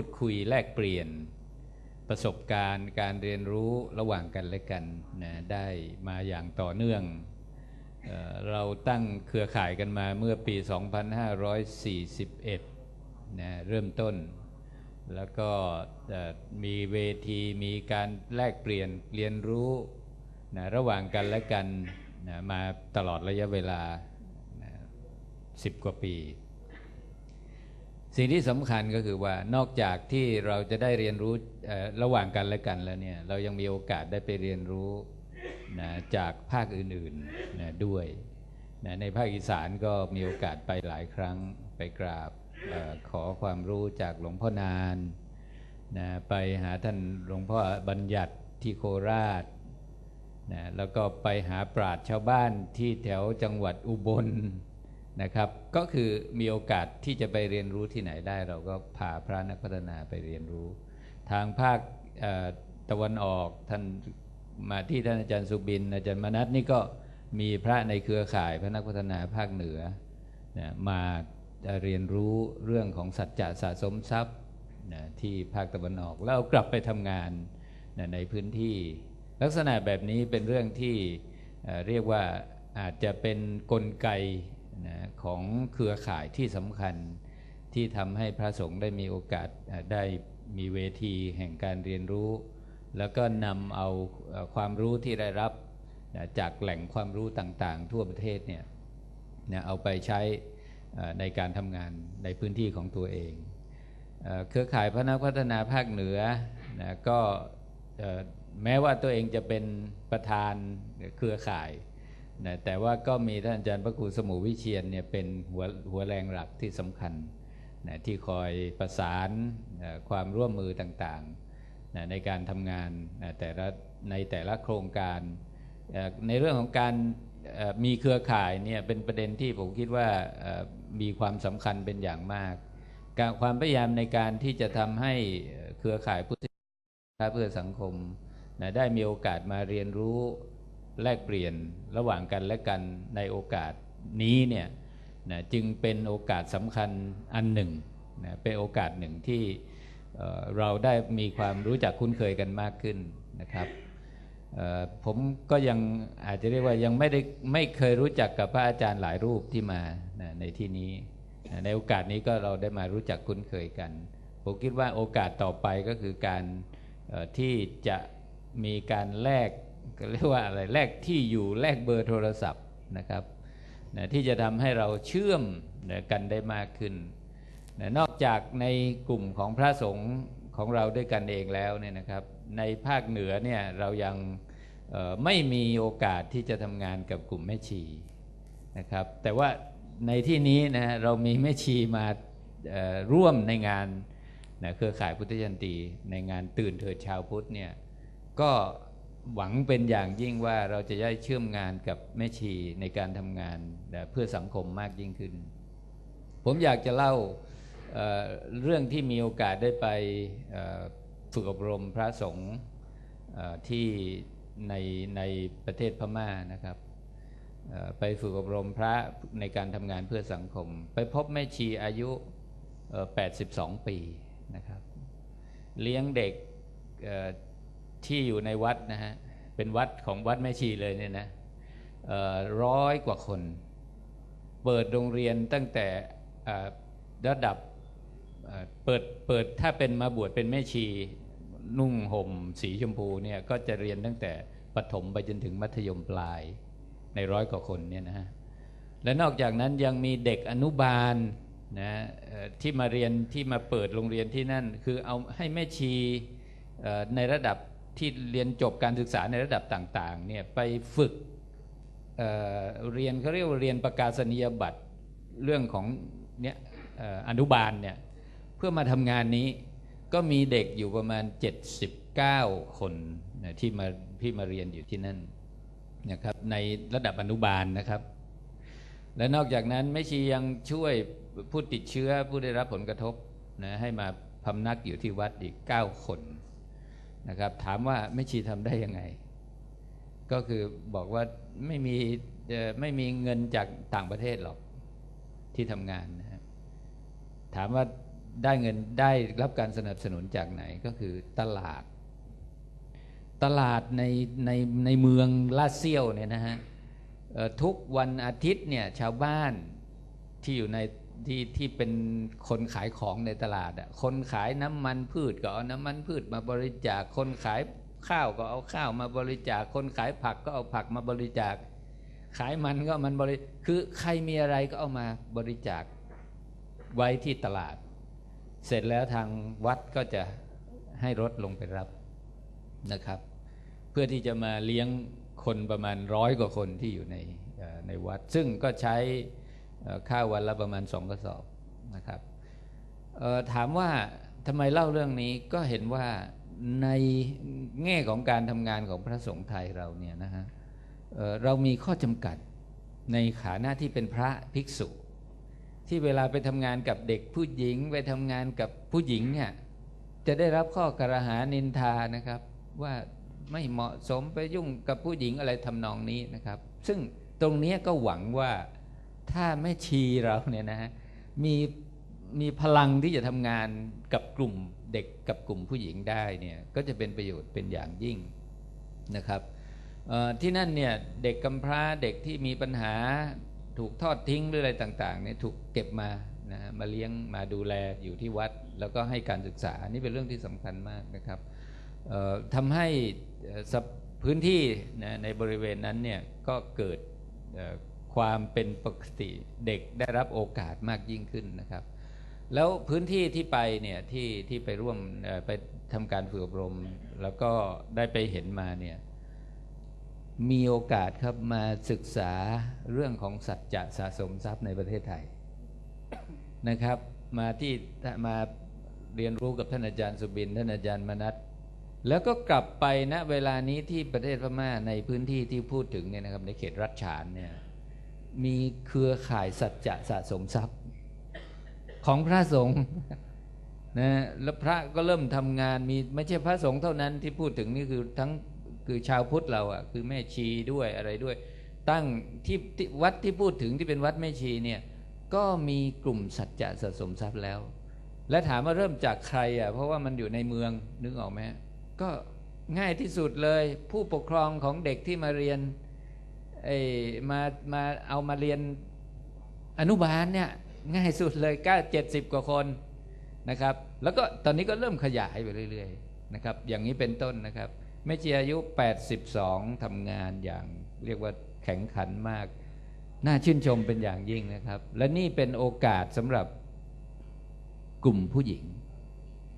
พูดคุยแลกเปลี่ยนประสบการณ์ การเรียนรู้ระหว่างกันและกันนะได้มาอย่างต่อเนื่องเออเราตั้งเครือข่ายกันมาเมื่อปี 2541นะเริ่มต้น แล้วก็มีเวทีมีการแลกเปลี่ยนเรียนรู้นะระหว่างกันและกันนะมาตลอดระยะเวลานะ10 กว่าปี สิ่งที่สำคัญก็คือว่านอกจากที่เราจะได้เรียนรู้ระหว่างกันและกันแล้วเนี่ยเรายังมีโอกาสได้ไปเรียนรู้นะจากภาคอื่นๆนะด้วยนะในภาคอีสานก็มีโอกาสไปหลายครั้งไปกราบออขอความรู้จากหลวงพ่อนานนะไปหาท่านหลวงพ่อบัญญัติที่โคราชนะแล้วก็ไปหาปราชญ์ชาวบ้านที่แถวจังหวัดอุบล นะครับ ก็คือมีโอกาสที่จะไปเรียนรู้ที่ไหนได้ เราก็พาพระนักพัฒนาไปเรียนรู้ ทางภาคตะวันออกท่านมาที่ท่านอาจารย์สุบิน อาจารย์มนัทนี่ก็มีพระในเครือข่ายพระนักพัฒนาภาคเหนือนะมาเรียนรู้เรื่องของสัจจะสะสมทรัพย์นะที่ภาคตะวันออก แล้วกลับไปทำงานนะในพื้นที่ ลักษณะแบบนี้เป็นเรื่องที่เอ่อเรียกว่าอาจจะเป็นนกลไก นะของเครือข่ายที่สำคัญที่ทำให้พระสงฆ์ได้มีโอกาสได้มีเวทีแห่งการเรียนรู้ แล้วก็นำเอาความรู้ที่ได้รับนะจากแหล่งความรู้ต่างๆ ทั่วประเทศเนี่ยนะเอาไปใช้ในการทำงานในพื้นที่ของตัวเอง เครือข่ายพระนักพัฒนาภาคเหนือนะก็แม้ว่าตัวเองจะเป็นประธานเครือข่าย นะแต่ว่าก็มีท่านอาจารย์พระครูสมุวิเชียนเนี่ยเป็นหัวหัวแรงหลักที่สำคัญนะที่คอยประสานเอ่อความร่วมมือต่างๆนะในการทำงานนะแต่ละในแต่ละโครงการเอ่อในเรื่องของการมีเครือข่ายเนี่ยเป็นประเด็นที่ผมคิดว่ามีความสำคัญเป็นอย่างมาก การความพยายามในการที่จะทำให้เครือข่ายพุทธศาสนาเพื่อสังคมนะได้มีโอกาสมาเรียนรู้ แลกเปลี่ยนระหว่างกันและกันในโอกาสนี้เนี่ยนะจึงเป็นโอกาสสำคัญอันหนึ่งนะเป็นโอกาสหนึ่งที่เราได้มีความรู้จักคุ้นเคยกันมากขึ้นนะครับผมก็ยังอาจจะเรียกว่ายังไม่ได้ไม่เคยรู้จักกับพระอาจารย์หลายรูปที่มานะในที่นี้นะในโอกาสนี้ก็เราได้มารู้จักคุ้นเคยกัน ผมคิดว่าโอกาสต่อไปก็คือการที่จะมีการแลก ก็เรียกว่าอะไรแลกที่อยู่แลกเบอร์โทรศัพท์นะครับนะที่จะทำให้เราเชื่อมนะกันได้มากขึ้นนะนอกจากในกลุ่มของพระสงฆ์ของเราด้วยกันเองแล้วเนี่ยนะครับ ในภาคเหนือเนี่ยเรายังไม่มีโอกาสที่จะทำงานกับกลุ่มแม่ชีนะครับ แต่ว่าในที่นี้นะเรามีแม่ชีมาร่วมในงานนะเครือข่ายพุทธยันตีในงานตื่นเถิดชาวพุทธเนี่ยก็ หวังเป็นอย่างยิ่งว่าเราจะได้เชื่อมงานกับแม่ชีในการทำงานเพื่อสังคมมากยิ่งขึ้น ผมอยากจะเล่าเเรื่องที่มีโอกาสได้ไปฝึกอบรมพระสงฆ์ที่ในในประเทศพม่านะครับไปฝึกอบรมพระในการทำงานเพื่อสังคม ไปพบแม่ชีอายุ 82 ปีนะครับ เลี้ยงเด็กที่อยู่ในวัดนะฮะ เป็นวัดของวัดแม่ชีเลยเนี่ยนะร้อยกว่าคน เปิดโรงเรียนตั้งแต่ระดับเปิดเปิดถ้าเป็นมาบวชเป็นแม่ชี นุ่งห่มสีชมพูเนี่ยก็จะเรียนตั้งแต่ประถมไปจนถึงมัธยมปลายในร้อยกว่าคนเนี่ยนะฮะและนอกจากนั้นยังมีเด็กอนุบาลนะที่มาเรียนที่มาเปิดโรงเรียนที่นั่น คือเอาให้แม่ชีในระดับ ที่เรียนจบการศึกษาในระดับต่างๆเนี่ยไปฝึกเเรียนเขาเรียกว่าเรียนประกาศนียบัตรเรื่องของเนี่ยออนุบาลเนี่ยเพื่อมาทำงานนี้ก็มีเด็กอยู่ประมาณ 79 คนนะที่มาที่มาเรียนอยู่ที่นั่นนะครับในระดับอนุบาลนะครับ และนอกจากนั้นแม่ชียังช่วยผู้ติดเชื้อผู้ได้รับผลกระทบนะให้มาพำนักอยู่ที่วัดอีก 9 คน นะครับ ถามว่าแม่ชีทำได้ยังไง ก็คือบอกว่าไม่มีไม่มีเงินจากต่างประเทศหรอกที่ทำงานนะฮะถามว่าได้เงินได้รับการสนับสนุนจากไหนก็คือตลาด ตลาดในในในเมืองลาเซียวเนี่ยนะฮะทุกวันอาทิตย์เนี่ยชาวบ้านที่อยู่ใน ที่ที่เป็นคนขายของในตลาดอะคนขายน้ำมันพืชก็เอาน้ำมันพืชมาบริจาค คนขายข้าวก็เอาข้าวมาบริจาค คนขายผักก็เอาผักมาบริจาค ขายมันก็มันบริคือใครมีอะไรก็เอามาบริจาคไว้ที่ตลาด เสร็จแล้วทางวัดก็จะให้รถลงไปรับนะครับ เพื่อที่จะมาเลี้ยงคนประมาณร้อยกว่าคนที่อยู่ในในวัด ซึ่งก็ใช้ ข้าววันละประมาณสองกระสอบนะครับถามว่าทำไมเล่าเรื่องนี้ก็เห็นว่าในแง่ของการทำงานของพระสงฆ์ไทยเราเนี่ยนะฮะเเรามีข้อจำกัดในฐานะที่เป็นพระภิกษุ ที่เวลาไปทำงานกับเด็กผู้หญิงไปทำงานกับผู้หญิงเนี่ยจะได้รับข้อกระหานินทานะครับว่าไม่เหมาะสมไปยุ่งกับผู้หญิงอะไรทำนองนี้นะครับ ซึ่งตรงนี้ก็หวังว่า ถ้าแม่ชีเราเนี่ยนะฮะมีมีพลังที่จะทำงานกับกลุ่มเด็กกับกลุ่มผู้หญิงได้เนี่ยก็จะเป็นประโยชน์เป็นอย่างยิ่งนะครับที่นั่นเนี่ยเด็กกำพร้าเด็กที่มีปัญหาถูกทอดทิ้งหรืออะไรต่างๆเนี่ยถูกเก็บมานะฮะมาเลี้ยงมาดูแลอยู่ที่วัด แล้วก็ให้การศึกษานี่เป็นเรื่องที่สำคัญมากนะครับทำให้พื้นที่นะในบริเวณนั้นเนี่ยก็เกิด ความเป็นปกติเด็กได้รับโอกาสมากยิ่งขึ้นนะครับ แล้วพื้นที่ที่ไปเนี่ยที่ที่ไปร่วมไปทำการฝึกอบรม แล้วก็ได้ไปเห็นมาเนี่ยมีโอกาสครับมาศึกษาเรื่องของสัจจะสะสมทรัพย์ในประเทศไทยนะครับ มาที่มาเรียนรู้กับท่านอาจารย์สุบินท่านอาจารย์มนัทแล้วก็กลับไปณเวลานี้ที่ประเทศพม่าในพื้นที่ที่พูดถึงเนี่ยนะครับในเขตรัชฉานเนี่ย มีเครือข่ายสัจจะสะสมทรัพย์ ของพระสงฆ์นะแล้วพระก็เริ่มทำงานมีไม่ใช่พระสงฆ์เท่านั้นที่พูดถึงนี่คือทั้งคือชาวพุทธเราอะคือแม่ชีด้วยอะไรด้วย ตั้งที่ทวัดที่พูดถึงที่เป็นวัดแม่ชีเนี่ยก็มีกลุ่มสัจจะสะสมทรัพย์แล้ว และถามว่าเริ่มจากใครอะเพราะว่ามันอยู่ในเมืองนึกออกไหมก็ง่ายที่สุดเลยผู้ปกครองของเด็กที่มาเรียน เอ้มามาเอามาเรียนอนุบาลเนี่ยง่ายสุดเลยก้าเจ็ดสิบกว่าคนนะครับ แล้วก็ตอนนี้ก็เริ่มขยายไปเรื่อยๆนะครับ อย่างนี้เป็นต้นนะครับแม่ชีอายุ 82ทำงานอย่างเรียกว่าแข็งขันมาก น่าชื่นชมเป็นอย่างยิ่งนะครับ และนี่เป็นโอกาสสำหรับกลุ่มผู้หญิง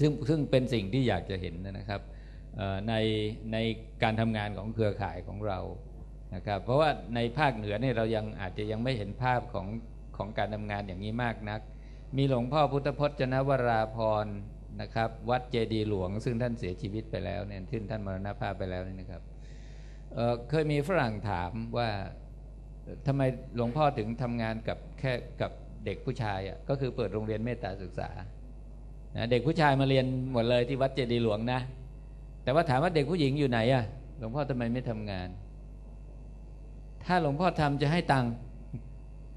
ซึ่งซึ่งเป็นสิ่งที่อยากจะเห็นนะครับในในการทำงานของเครือข่ายของเรา นะครับเพราะว่าในภาคเหนือเนี่ยเรายังอาจจะยังไม่เห็นภาพของของการทำงานอย่างนี้มากนัก มีหลวงพ่อพุทธพจนวราพรนะครับ วัดเจดีหลวง ซึ่งท่านเสียชีวิตไปแล้วเนี่ยซึ่งท่านมรณภาพไปแล้วนี่นะครับเเคยมีฝรั่งถามว่าทำไมหลวงพ่อถึงทำงานกับแค่กับเด็กผู้ชายอะก็คือเปิดโรงเรียนเมตตาศึกษานะเด็กผู้ชายมาเรียนหมดเลยที่วัดเจดีหลวงนะ แต่ว่าถามว่าเด็กผู้หญิงอยู่ไหนอะหลวงพ่อทำไมไม่ทำงาน ถ้าหลวงพ่อทำจะให้ตังค์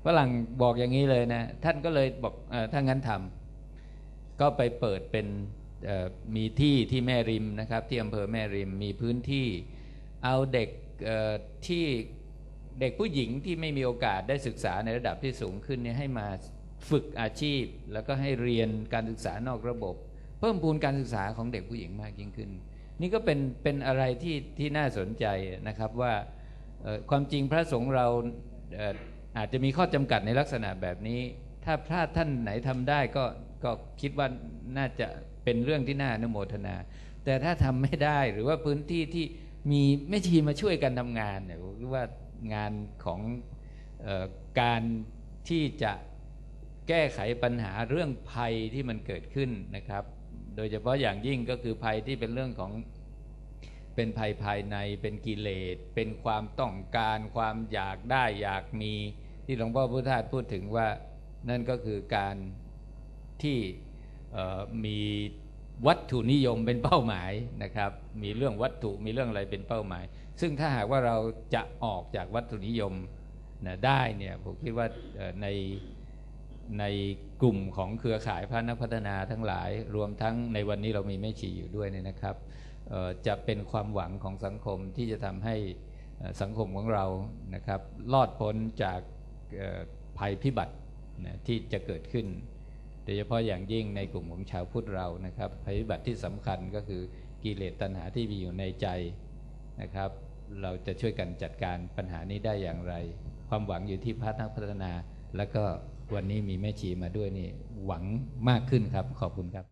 ฝรั่งบอกอย่างนี้เลยนะ ท่านก็เลยบอกอถ้างั้นทำก็ไปเปิดเป็นมีที่ที่แม่ริมนะครับ ที่อำเภอแม่ริมมีพื้นที่เอาเด็กที่เด็กผู้หญิงที่ไม่มีโอกาสได้ศึกษาในระดับที่สูงขึ้นเนี่ยให้มาฝึกอาชีพ แล้วก็ให้เรียนการศึกษานอกระบบ เพิ่มพูนการศึกษาของเด็กผู้หญิงมากยิ่งขึ้น นี่ก็เป็นเป็นอะไรที่ที่น่าสนใจนะครับว่า ความจริงพระสงฆ์เราเอออาจจะมีข้อจำกัดในลักษณะแบบนี้ ถ้าพระท่านไหนทำได้ก็ก็คิดว่าน่าจะเป็นเรื่องที่น่าอนุโมทนา แต่ถ้าทำไม่ได้หรือว่าพื้นที่ที่มีแม่ชีมาช่วยกันทำงานเนี่ยผมคิดว่างานของออการที่จะแก้ไขปัญหาเรื่องภัยที่มันเกิดขึ้นนะครับ โดยเฉพาะอย่างยิ่งก็คือภัยที่เป็นเรื่องของ เป็นภัยภายในเป็นกิเลส เป็นความต้องการความอยากได้อยากมี ที่หลวงพ่อพุทธาพูดถึงว่านั่นก็คือการที่มีวัตถุนิยมเป็นเป้าหมายนะครับ มีเรื่องวัตถุมีเรื่องอะไรเป็นเป้าหมาย ซึ่งถ้าหากว่าเราจะออกจากวัตถุนิยมนะได้เนี่ยผมคิดว่าในในกลุ่มของเครือข่ายพระนักพัฒนาทั้งหลาย รวมทั้งในวันนี้เรามีแม่ชีอยู่ด้วยเนี่ยนะครับ จะเป็นความหวังของสังคมที่จะทำให้สังคมของเรานะครับรอดพ้นจากภัยพิบัตินะที่จะเกิดขึ้น โดยเฉพาะอย่างยิ่งในกลุ่มของชาวพุทธเรานะครับภัยพิบัติที่สำคัญก็คือกิเลสตัณหาที่มีอยู่ในใจนะครับ เราจะช่วยกันจัดการปัญหานี้ได้อย่างไร ความหวังอยู่ที่พระนักพัฒนา แล้วก็วันนี้มีแม่ชีมาด้วยนี่หวังมากขึ้นครับขอบคุณครับ